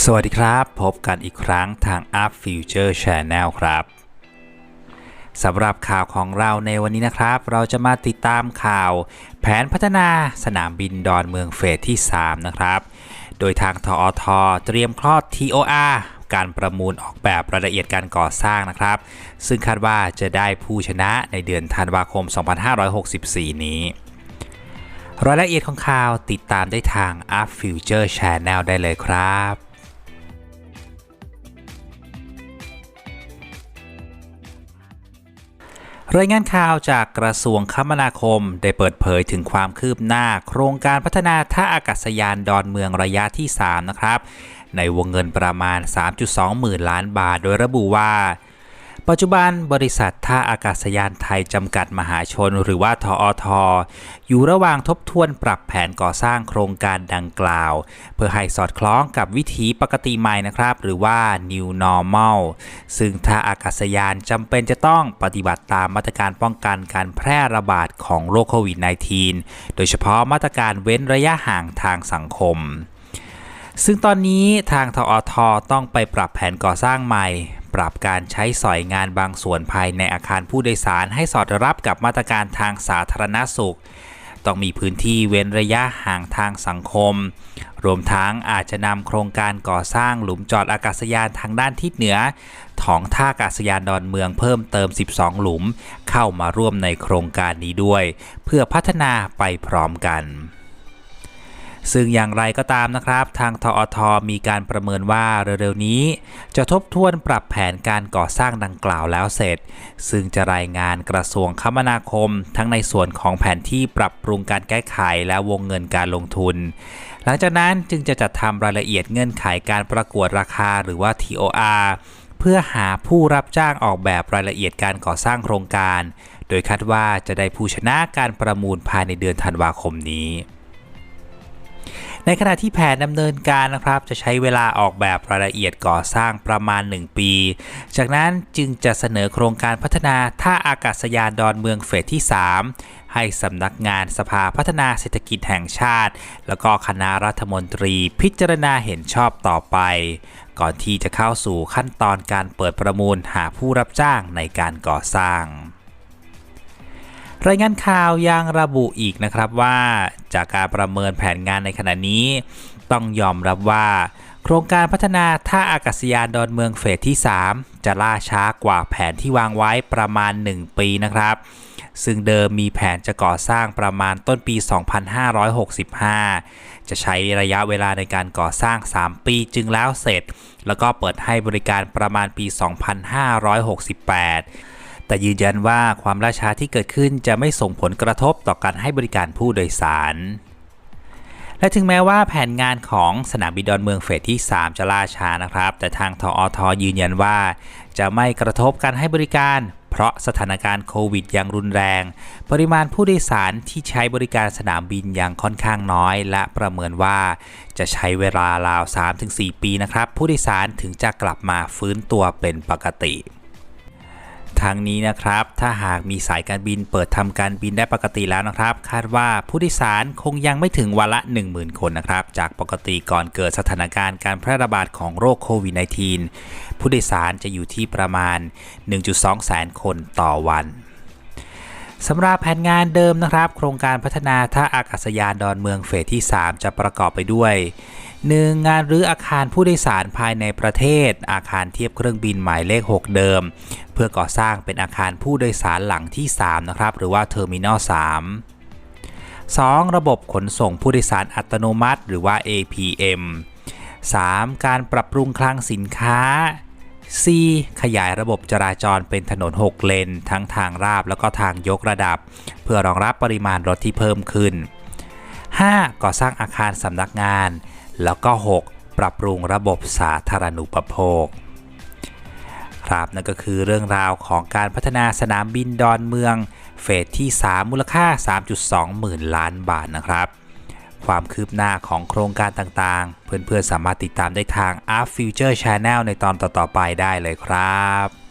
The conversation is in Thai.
สวัสดีครับ พบกันอีกครั้งทาง Up Future Channel ครับสำหรับข่าวของเราในวันนี้นะครับ เราจะมาติดตามข่าว แผนพัฒนาสนามบินดอนเมืองเฟสที่ 3 นะครับ โดยทางทอทเตรียมคลอด TOR การประมูลออกแบบรายละเอียดการก่อสร้างนะครับ ซึ่งคาดว่าจะได้ผู้ชนะในเดือนธันวาคม 2564 นี้ รายละเอียดของข่าวติดตามได้ทาง Up Future Channel ได้เลยครับ รายงานข่าวจากกระทรวงคมนาคมได้เปิดเผยถึงความคืบหน้า โครงการพัฒนาท่าอากาศยานดอนเมืองระยะที่ 3 นะครับ ในวงเงินประมาณ 3.2 หมื่นล้านบาท โดยระบุว่า ปัจจุบันบริษัทท่าอากาศยานไทยจำกัดมหาชนหรือว่าทอทอยู่ระหว่างทบทวนปรับแผนก่อสร้างโครงการดังกล่าว เพื่อให้สอดคล้องกับวิถีปกติใหม่นะครับ หรือว่า new normal ซึ่งท่าอากาศยานจำเป็นจะต้องปฏิบัติตามมาตรการป้องกันการแพร่ระบาดของโรคโควิด -19 โดยเฉพาะมาตรการเว้นระยะห่างทางสังคม ซึ่งตอนนี้ทางทอทต้องไปปรับแผนก่อสร้างใหม่ ปรับการใช้สอยงานบางส่วนภายในอาคารผู้โดยสารให้สอดรับกับมาตรการทางสาธารณสุข ต้องมีพื้นที่เว้นระยะห่างทางสังคม รวมทั้งอาจจะนำโครงการก่อสร้างหลุมจอดอากาศยานทางด้านทิศเหนือของท่าอากาศยานดอนเมืองเพิ่มเติม 12 หลุม เข้ามาร่วมในโครงการนี้ด้วย เพื่อพัฒนาไปพร้อมกัน ซึ่งอย่างไรก็ตามนะครับ ทางทอทมีการประเมินว่าเร็วๆนี้ จะทบทวนปรับแผนการก่อสร้างดังกล่าวแล้วเสร็จ ซึ่งจะรายงานกระทรวงคมนาคม ทั้งในส่วนของแผนที่ปรับปรุงการแก้ไขและวงเงินการลงทุน หลังจากนั้นจึงจะจัดทำรายละเอียดเงื่อนไขการประกวดราคาหรือว่า TOR เพื่อหาผู้รับจ้างออกแบบรายละเอียดการก่อสร้างโครงการ โดยคาดว่าจะได้ผู้ชนะการประมูลภายในเดือนธันวาคมนี้ ในขณะที่แผนดำเนินการนะครับ จะใช้เวลาออกแบบรายละเอียดก่อสร้างประมาณ 1 ปี จากนั้นจึงจะเสนอโครงการพัฒนาท่าอากาศยานดอนเมืองเฟสที่ 3 ให้สำนักงานสภาพัฒนาเศรษฐกิจแห่งชาติ แล้วก็คณะรัฐมนตรีพิจารณาเห็นชอบต่อไป ก่อนที่จะเข้าสู่ขั้นตอนการเปิดประมูลหาผู้รับจ้างในการก่อสร้าง รายงานข่าวยังระบุอีกนะครับว่าจากการประเมินแผนงานในขณะนี้ ต้องยอมรับว่า โครงการพัฒนาท่าอากาศยานดอนเมืองเฟสที่ 3 จะล่าช้ากว่าแผนที่วางไว้ประมาณ 1 ปีนะครับ ซึ่งเดิมมีแผนจะก่อสร้างประมาณต้นปี 2565 จะใช้ระยะเวลาในการก่อสร้าง 3 ปีจึงแล้วเสร็จ แล้วก็เปิดให้บริการประมาณปี 2568 แต่ยืนยันว่าความล่าช้าที่เกิดขึ้นจะไม่ส่งผลกระทบต่อการให้บริการผู้โดยสาร และถึงแม้ว่าแผนงานของสนามบินดอนเมืองเฟสที่ 3 จะล่าช้านะครับ แต่ทางทอทยืนยันว่า จะไม่กระทบการให้บริการเพราะสถานการณ์โควิดยังรุนแรง ปริมาณผู้โดยสารที่ใช้บริการสนามบินยังค่อนข้างน้อย และประเมินว่าจะใช้เวลาราว 3-4 ปีนะครับ ผู้โดยสารถึงจะกลับมาฟื้นตัวเป็นปกติ ทางนี้นะครับ ถ้าหากมีสายการบินเปิดทำการบินได้ปกติแล้วนะครับ คาดว่าผู้โดยสารคงยังไม่ถึงวันละ 10,000 คนนะครับ จากปกติก่อนเกิดสถานการณ์การแพร่ระบาดของโรคโควิด -19 ผู้โดยสารจะอยู่ที่ประมาณ 1.2 แสนคนต่อวันสำหรับแผนงานเดิมนะครับ โครงการพัฒนาท่าอากาศยานดอนเมืองเฟสที่ 3 จะประกอบไปด้วย 1. งานรื้ออาคารผู้โดยสารภายในประเทศ อาคารเทียบเครื่องบินหมายเลข 6 เดิม เพื่อก่อสร้างเป็นอาคารผู้โดยสารหลังที่ 3 นะครับ หรือว่าเทอร์มินอล3 2. ระบบขนส่งผู้โดยสารอัตโนมัติ หรือว่า APM 3. การปรับปรุงคลังสินค้า C ขยายระบบจราจรเป็นถนน 6 เลน ทั้งทางราบแล้วก็ทางยกระดับ เพื่อรองรับปริมาณรถที่เพิ่มขึ้น 5. ก่อสร้างอาคารสำนักงาน แล้วก็ 6. ปรับปรุงระบบสาธารณูปโภค ครับนั่นก็คือเรื่องราวของการพัฒนาสนามบินดอนเมือง เฟสที่ 3 มูลค่า 3.2 หมื่นล้านบาทนะครับ ความคืบหน้าของโครงการต่างๆ เพื่อนๆสามารถติดตามได้ทาง Up Future Channel ในตอนต่อๆไปได้เลยครับ